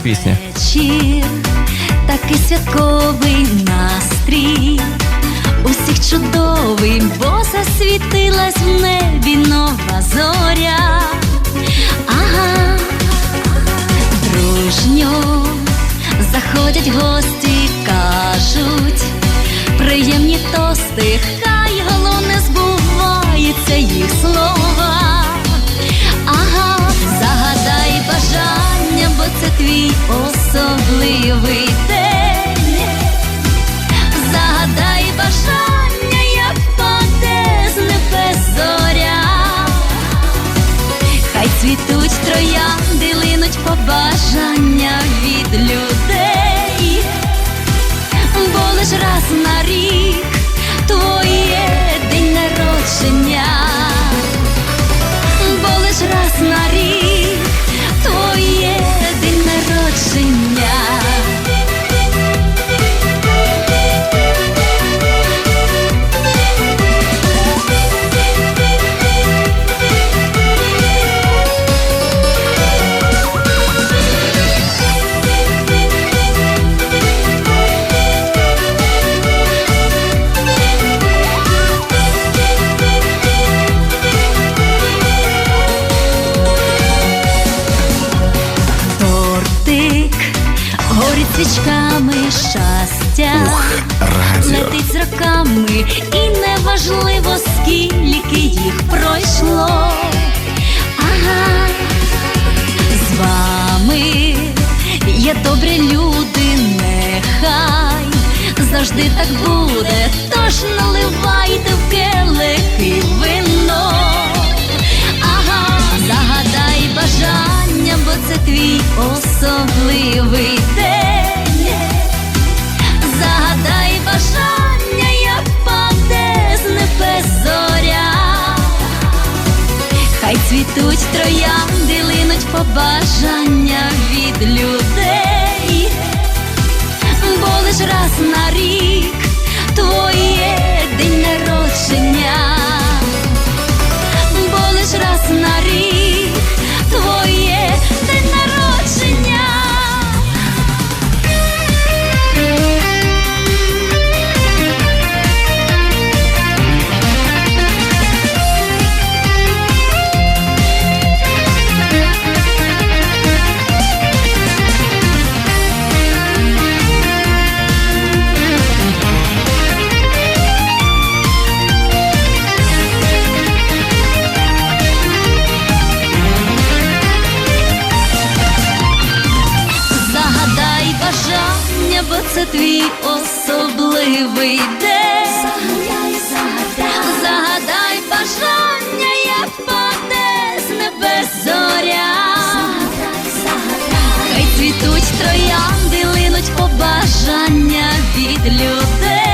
пісні. Вечір, такий святковий настрій. Усіх чудовий, бо засвітилась в небі нова зоря. Ага, дружньо заходять гості, кажуть, приємні тости, цвітуть троянди, линуть побажання свічками щастя, Радіо. летить з роками, і неважливо, скільки їх пройшло. Ага, з вами є добрі люди, нехай завжди так буде, тож наливайте в келихи вино. Ага, загадай бажання, бо це твій особливий побажання від людей, бо це твій особливий день. Загадай, загадай, загадай бажання, як паде з небес зоря. Загадай, загадай, хай цвітуть троянди, линуть побажання від людей.